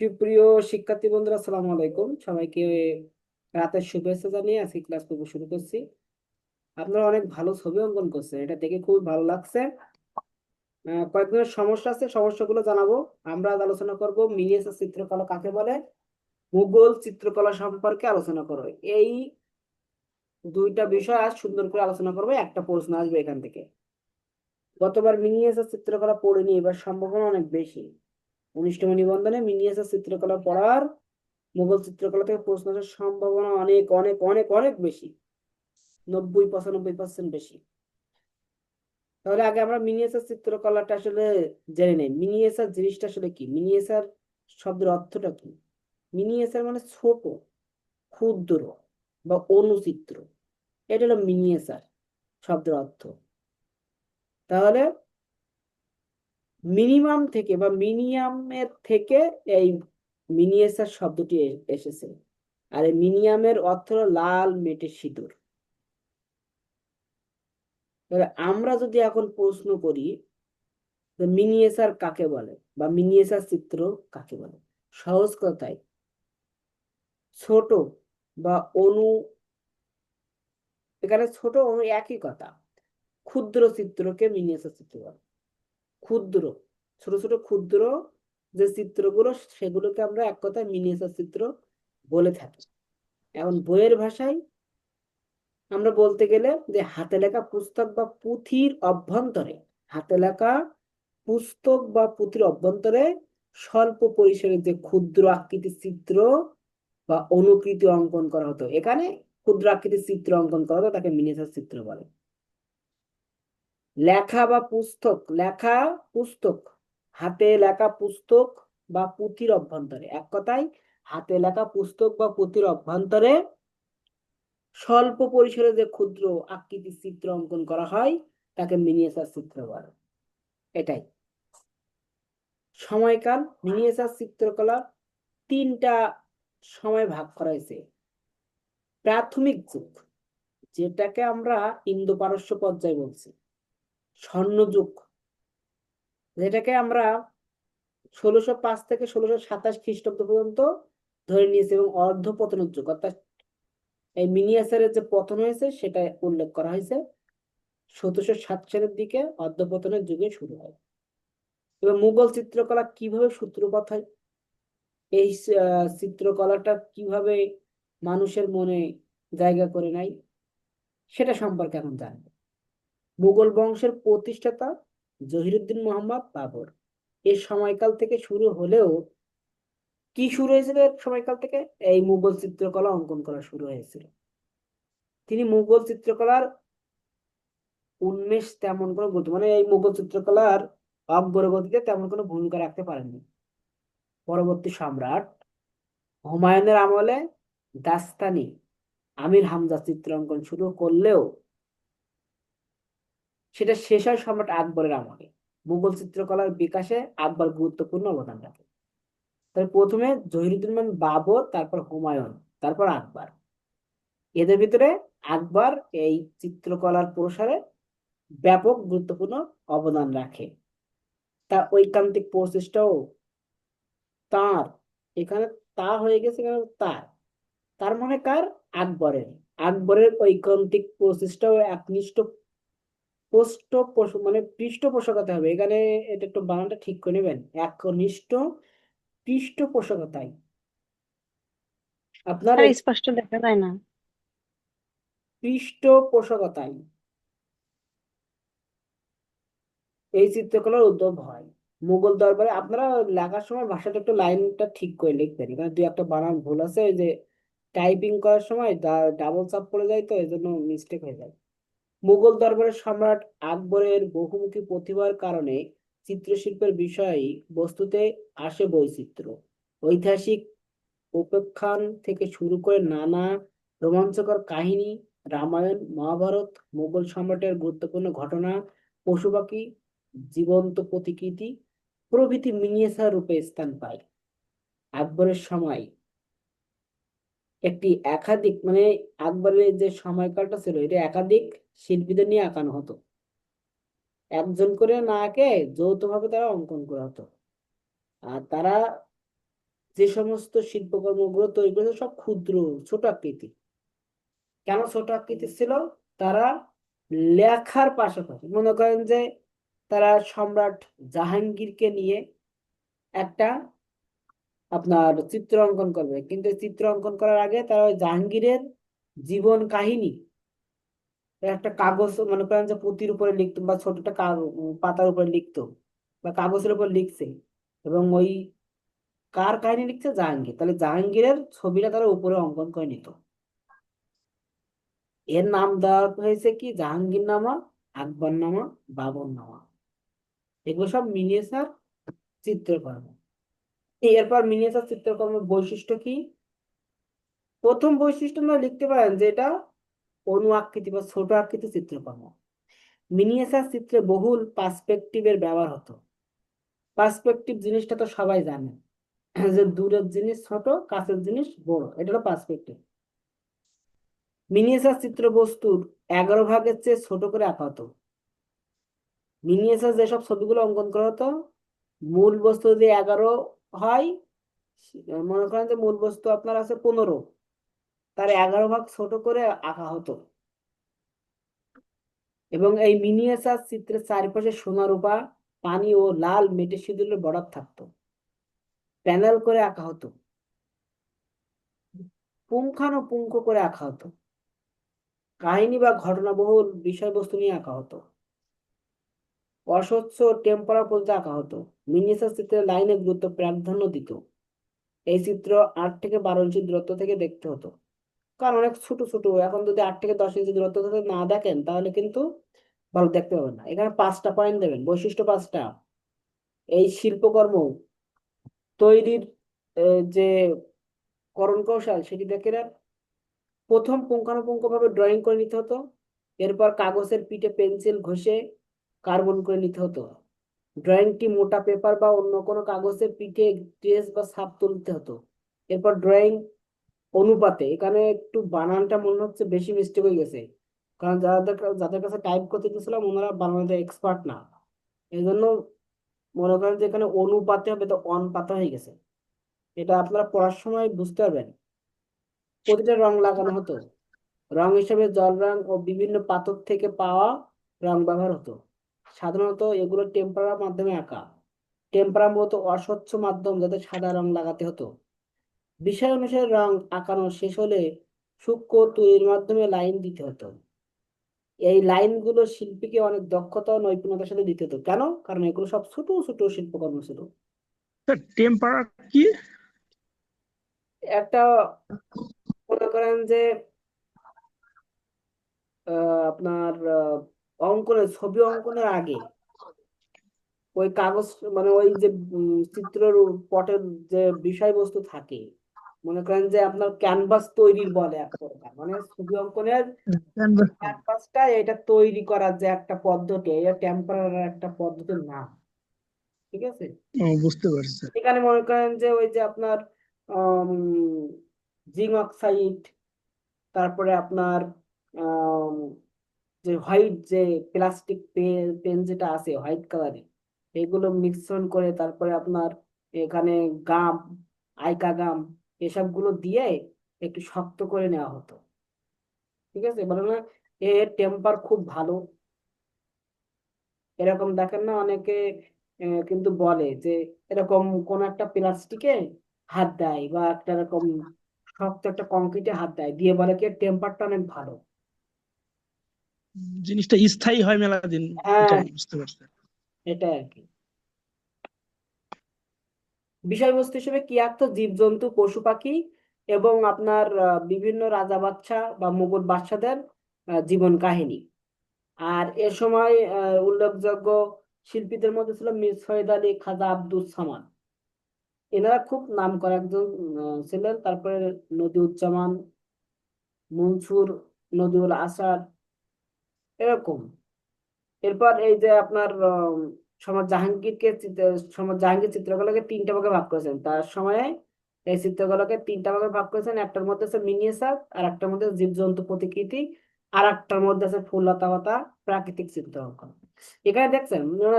সুপ্রিয় শিক্ষার্থী বন্ধুরা, আসসালামু আলাইকুম। সবাইকে রাতের শুভেচ্ছা জানিয়ে আজকে ক্লাস করব, শুরু করছি। আপনারা অনেক ভালো ছবি অঙ্কন করছেন, এটা দেখে খুব ভালো লাগছে। কয়েকজনের সমস্যা আছে, সমস্যাগুলো জানাব। আমরা আলোচনা করব মিনিয়েচার চিত্রকলা কাকে বলে, মুঘল চিত্রকলা সম্পর্কে আলোচনা করো। এই দুইটা বিষয় আজ সুন্দর করে আলোচনা করব, একটা প্রশ্ন আসবে এখান থেকে। গতবার মিনিয়েচার চিত্রকলা পড়িনি, এবার সম্ভাবনা অনেক বেশি। উনিশতম নিবন্ধনে মিনিয়েচার চিত্রকলা পড়ার মুঘল চিত্রকলা থেকে প্রশ্ন আসার সম্ভাবনা অনেক অনেক অনেক অনেক বেশি। নব্বই, পঁচানব্বই পার্সেন্ট বেশি। তাহলে আগে আমরা মিনিয়েচার চিত্রকলাটা আসলে জেনে নেই। মিনিয়েচার জিনিসটা আসলে কি? মিনিয়েচার শব্দের অর্থটা কি? মিনিয়েচার মানে ছোট, ক্ষুদ্র বা অনুচিত্র। এটা হলো মিনিয়েচার শব্দের অর্থ। তাহলে মিনিমাম থেকে বা মিনিয়ামের থেকে এই মিনিয়েচার শব্দটি এসেছে। আর এই মিনিয়ামের অর্থ লাল মেটে সিঁদুর। আমরা যদি এখন প্রশ্ন করি, যে মিনিয়েচার কাকে বলে বা মিনিয়েচার চিত্র কাকে বলে? সহজ কথায়, ছোট বা অনু, এখানে ছোট অনু একই কথা। ক্ষুদ্র চিত্রকে মিনিয়েচার চিত্র বলে। ক্ষুদ্র, ছোট ছোট ক্ষুদ্র যে চিত্রগুলো, সেগুলোকে আমরা এক কথায় মিনিয়েচার চিত্র বলে থাকি। এখন বইয়ের ভাষায় আমরা বলতে গেলে যে হাতে লেখা পুস্তক বা পুঁথির অভ্যন্তরে, হাতে লেখা পুস্তক বা পুঁথির অভ্যন্তরে স্বল্প পরিসরে যে ক্ষুদ্র আকৃতির চিত্র বা অনুকৃতি অঙ্কন করা হতো, এখানে ক্ষুদ্র আকৃতির চিত্র অঙ্কন করা হতো, তাকে মিনিয়েচার চিত্র বলে। লেখা বা পুস্তক, লেখা, পুস্তক। হাতে লেখা পুস্তক বা পুঁথির অভ্যন্তরে। এক কথায়, হাতে লেখা পুস্তক বা পুঁথির অভ্যন্তরে স্বল্প পরিসরে যে ক্ষুদ্র আকৃতির চিত্র অঙ্কন করা হয়, তাকে মিনিয়েচার চিত্র বলে। এটাই। সময়কাল, মিনিয়েচার চিত্রকলা তিনটা সময় ভাগ করা হয়েছে। প্রাথমিক যুগ, যেটাকে আমরা ইন্দো পারস্য পর্যায় বলছি। স্বর্ণযুগ। যেটাকে আমরা ষোলোশো পাঁচ থেকে ষোলোশো সাতাশ খ্রিস্টাব্দ পর্যন্ত ধরে নিয়েছে এবং অর্ধপতনের যুগ। অর্থাৎ এই মিনিয়েচারের যে পতন হয়েছে সেটা উল্লেখ করা হয়েছে। সতেরোশো সাত সালের দিকে অর্ধপতনের যুগে শুরু হয়। এবার মুঘল চিত্রকলা কীভাবে সূত্রপাত হয়? এই চিত্রকলাটা কীভাবে মানুষের মনে জায়গা করে নেয়? সেটা সম্পর্কে এখন জানব। মুঘল বংশের প্রতিষ্ঠাতা জহিরুদ্দিন মোহাম্মদ বাবর। এর সময়কাল থেকে শুরু হলেও কি শুরু হয়েছিল সময়কাল থেকে? এই মুঘল চিত্রকলা অঙ্কন করা শুরু হয়েছিল। তিনি মুঘল চিত্রকলার উন্মেষ তেমন কোনো গুরুত্ব মানে এই মুঘল চিত্রকলার অগ্রগতিতে তেমন কোনো ভূমিকা রাখতে পারেননি। পরবর্তী সম্রাট হুমায়ুনের আমলে দাস্তানি আমির হামজা চিত্র অঙ্কন শুরু করলেও সেটা শেষ হয় সম্রাট আকবরের আমলে। মুঘল চিত্রকলার বিকাশে আকবর গুরুত্বপূর্ণ অবদান রাখে। তবে প্রথমে জহিরুদ্দিন বাবর, তারপর হুমায়ুন, তারপর আকবর। এদের ভিতরে আকবর এই চিত্রকলার প্রসারে ব্যাপক গুরুত্বপূর্ণ অবদান রাখে। তা ঐকান্তিক প্রচেষ্টাও তার। এখানে তা হয়ে গেছে তার। তার মানে কার? আকবরের। আকবরের ঐকান্তিক প্রচেষ্টাও একনিষ্ঠ পোস্ট মানে পৃষ্ঠপোষকতা হবে। এখানে এটা একটু বানানটা ঠিক করে নেবেন। একনিষ্ঠ পৃষ্ঠপোষকতায়। আপনার এই স্পষ্ট দেখা যায় না। পৃষ্ঠপোষকতায় এই চিত্রকলার উদ্ভব হয়। মুঘল দরবারে আপনারা লেখার সময় ভাষাটা একটু লাইনটা ঠিক করে লিখবেন। এখানে দুই একটা বানান ভুল আছে। ওই যে টাইপিং করার সময় ডাবল চাপ পড়ে যায় তো এই জন্য মিস্টেক হয়ে যায়। মুঘল দরবারের সম্রাট আকবরের বহুমুখী প্রতিভার কারণে চিত্রশিল্পের বিষয় বস্তুতে আসে বৈচিত্র্য। ঐতিহাসিক উপেক্ষান থেকে শুরু করে নানা রোমাঞ্চকর কাহিনী, রামায়ণ, মহাভারত, মুঘল সম্রাটের গুরুত্বপূর্ণ ঘটনা পশু পাখি জীবন্ত প্রতিকৃতি প্রভৃতি মিনিয়েচার রূপে স্থান পায়। আকবরের সময় একটি একাধিক মানে আকবরের যে সময়কালটা ছিল, এটা একাধিক শিল্পীদের নিয়ে আঁকানো হতো। একজন করে না আঁকে যৌথভাবে তারা অঙ্কন করা হতো। আর তারা যে সমস্ত শিল্পকর্মগুলো তৈরি করেছে সব ক্ষুদ্র, ছোট আকৃতি। কেন ছোট আকৃতি ছিল? তারা লেখার পাশাপাশি। মনে করেন যে তারা সম্রাট জাহাঙ্গীরকে নিয়ে একটা আপনার চিত্র অঙ্কন করবে। কিন্তু চিত্র অঙ্কন করার আগে তারা ওই জাহাঙ্গীরের জীবন কাহিনী একটা কাগজ, মনে করেন যে পুঁতির উপরে লিখতো বা ছোট একটা পাতার উপরে লিখতো বা কাগজের উপর লিখছে এবং ওই কার কাহিনী লিখছে? জাহাঙ্গীর। তাহলে জাহাঙ্গীরের ছবিটা তারা উপরে অঙ্কন করে নিত। এর নাম দেওয়া হয়েছে কি? জাহাঙ্গীর নামা, আকবর নামা, বাবর নামা। এগুলো সব মিনিয়েচার চিত্রকর্ম। এরপর মিনিয়েচার চিত্রকর্মের বৈশিষ্ট্য কি? প্রথম বৈশিষ্ট্য আমরা লিখতে পারেন যে এটা অনু আকৃতি বা ছোট আকৃতি চিত্রকর্ম? মিনিয়েচার চিত্রে বহুল পার্সপেক্টিভের ব্যবহার হতো। পার্সপেক্টিভ জিনিসটা তো সবাই জানে, যে দূরের জিনিস ছোট, কাছের জিনিস বড় এটা হলো পার্সপেক্টিভ। মিনিয়েচার চিত্র বস্তুর এগারো ভাগের চেয়ে ছোট করে আঁকা হতো। মিনিয়েচার যেসব ছবিগুলো অঙ্কন করা হতো, মূল বস্তু যদি এগারো হয়, মনে করেন যে মূল বস্তু আপনার আছে পনেরো তার এগারো ভাগ ছোট করে আঁকা হতো। এবং এই মিনিয়েচার চিত্রের চারপাশে সোনা রূপা পানি ও লাল মেটে সিঁদুরের বর্ডার থাকতো। প্যানেল করে আঁকা হতো। পুঙ্খানুপুঙ্খ করে আঁকা হতো। কাহিনী বা ঘটনাবহুল বিষয়বস্তু নিয়ে আঁকা হতো। অস্বচ্ছ টেম্পোরা পর্যন্ত আঁকা হতো। মিনিয়েচার চিত্রের লাইনে গুরুত্ব প্রাধান্য দিত। এই চিত্র আট থেকে বারো ইঞ্চি দূরত্ব থেকে দেখতে হতো। কারণ অনেক ছোট ছোট। এখন যদি আট থেকে দশ ইঞ্চি দূরত্ব না দেখেন, তাহলে কিন্তু ভালো দেখতে পাবেন না। এখানে পাঁচটা পয়েন্ট দেবেন, বৈশিষ্ট্য পাঁচটা। এই শিল্পকর্ম তৈরির যে করণ কৌশল, সেটি দেখে প্রথম পুঙ্খানুপুঙ্খ ভাবে ড্রয়িং করে নিতে হতো। এরপর কাগজের পিঠে পেন্সিল ঘষে কার্বন করে নিতে হতো। ড্রয়িংটি মোটা পেপার বা অন্য কোনো কাগজের পিঠে ড্রেস বা ছাপ তুলতে হতো। এরপর ড্রয়িং অনুপাতে, এখানে একটু বানানটা মনে হচ্ছে বেশি মিস্টেক হয়ে গেছে। কারণ যাদের যাদের কাছে টাইপ করতে দিয়েছিলাম ওনারা বানানোতে এক্সপার্ট না। এই জন্য মনে করেন যে এখানে অনুপাতে হবে, তো অনপাতে হয়ে গেছে। এটা আপনারা পড়ার সময় বুঝতে পারবেন। প্রতিটা রং লাগানো হতো। রং হিসেবে জল রং ও বিভিন্ন পাথর থেকে পাওয়া রং ব্যবহার হতো। সাধারণত এগুলো টেম্পারার মাধ্যমে আঁকা। টেম্পারা মূলত অস্বচ্ছ মাধ্যম যাতে সাদা রং লাগাতে হতো। বিষয় অনুসারে রং আঁকানো শেষ হলে সূক্ষ্ম তৈরির মাধ্যমে লাইন দিতে হতো। এই লাইনগুলো শিল্পীকে অনেক দক্ষতা ও নৈপুণ্যতার সাথে দিতে হতো। কেন? কারণ এগুলো সব ছোট ছোট শিল্পকর্ম ছিল। টেম্পারা কি? একটা মনে করেন যে আপনার অঙ্কনের ছবি অঙ্কনের আগে ওই কাগজ মানে ওই যে চিত্রের পটের যে বিষয়বস্তু থাকে মনে করেন যে আপনার ক্যানভাস তৈরির বলে এক প্রকার। মানে ছবি অঙ্কনের ক্যানভাসটা এটা তৈরি করার যে একটা পদ্ধতি এটা টেম্পারার একটা পদ্ধতির নাম ঠিক আছে? বুঝতে পারছি। এখানে মনে করেন যে ওই যে আপনার জিঙ্ক অক্সাইড তারপরে আপনার যে হোয়াইট যে প্লাস্টিক পেন যেটা আছে হোয়াইট কালারের এগুলো মিশ্রণ করে তারপরে আপনার এখানে গাম আইকা গাম এসবগুলো দিয়ে একটু শক্ত করে নেওয়া হতো। ঠিক আছে? বলে না এর টেম্পার খুব ভালো। এরকম দেখেন না অনেকে কিন্তু বলে যে এরকম কোন একটা প্লাস্টিকে হাত দেয় বা একটা এরকম শক্ত একটা কংক্রিটে হাত দেয় দিয়ে বলে কি টেম্পারটা অনেক ভালো। জিনিসটা স্থায়ী হয় মেলা দিন হ্যাঁ। বুঝতে পারছি। এটাই আর কি। বিষয়বস্তু হিসেবে কি আঁকতো জীবজন্তু, পশু পাখি এবং আপনার বিভিন্ন রাজা বাদশা বা মুঘল বাদশাদের জীবন কাহিনী। আর এ সময় উল্লেখযোগ্য শিল্পীদের মধ্যে ছিল মীর সৈয়দ আলী খাজা আব্দুস সামাদ। এনারা খুব নাম করা একজন ছিলেন। তারপরে নদিউজ্জামান, মনসুর, নদিউল আসাদ, এরকম। এরপর এই যে আপনার সম্রাট জাহাঙ্গীরকে সম্রাট জাহাঙ্গীর চিত্রকলাকে তিনটা ভাগে ভাগ করেছেন। তার সময়ে এই চিত্রকলাকে তিনটা ভাগে ভাগ করেছেন। একটার মধ্যে আছে মিনিয়েচার আর একটার মধ্যে জীবজন্তু প্রতিকৃতি আর একটার মধ্যে আছে ফুল লতা পাতা প্রাকৃতিক চিত্র এখানে দেখছেন মানে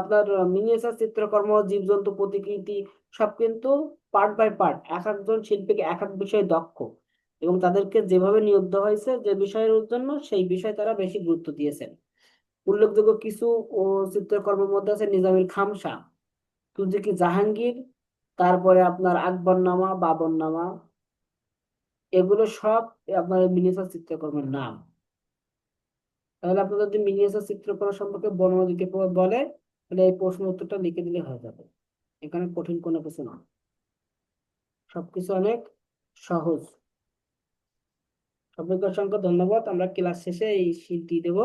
আপনার মিনিয়েচার চিত্রকর্ম, জীবজন্তু প্রতিকৃতি সব কিন্তু পার্ট বাই পার্ট এক একজন শিল্পীকে এক এক বিষয়ে দক্ষ এবং তাদেরকে যেভাবে নিয়োগ হয়েছে যে বিষয়ের জন্য সেই বিষয়ে তারা বেশি গুরুত্ব দিয়েছেন। উল্লেখযোগ্য কিছু চিত্রকর্মের মধ্যে আছে নিজামীর খামসা। তুর্কি জাহাঙ্গীর? তারপরে আপনার আকবরনামা, বাবরনামা। এগুলো সব আপনার মিনিয়েচার চিত্রকর্মের নাম। তাহলে আপনার যদি মিনিয়েচার চিত্রকর্ম সম্পর্কে বর্ণনা দিতে বলে, তাহলে এই প্রশ্ন উত্তরটা লিখে দিলে হয়ে যাবে। এখানে কঠিন কোনো কিছু না। সবকিছু অনেক সহজ। সবাইকে অসংখ্য ধন্যবাদ। আমরা ক্লাস শেষে এই শীট দিয়ে দেবো।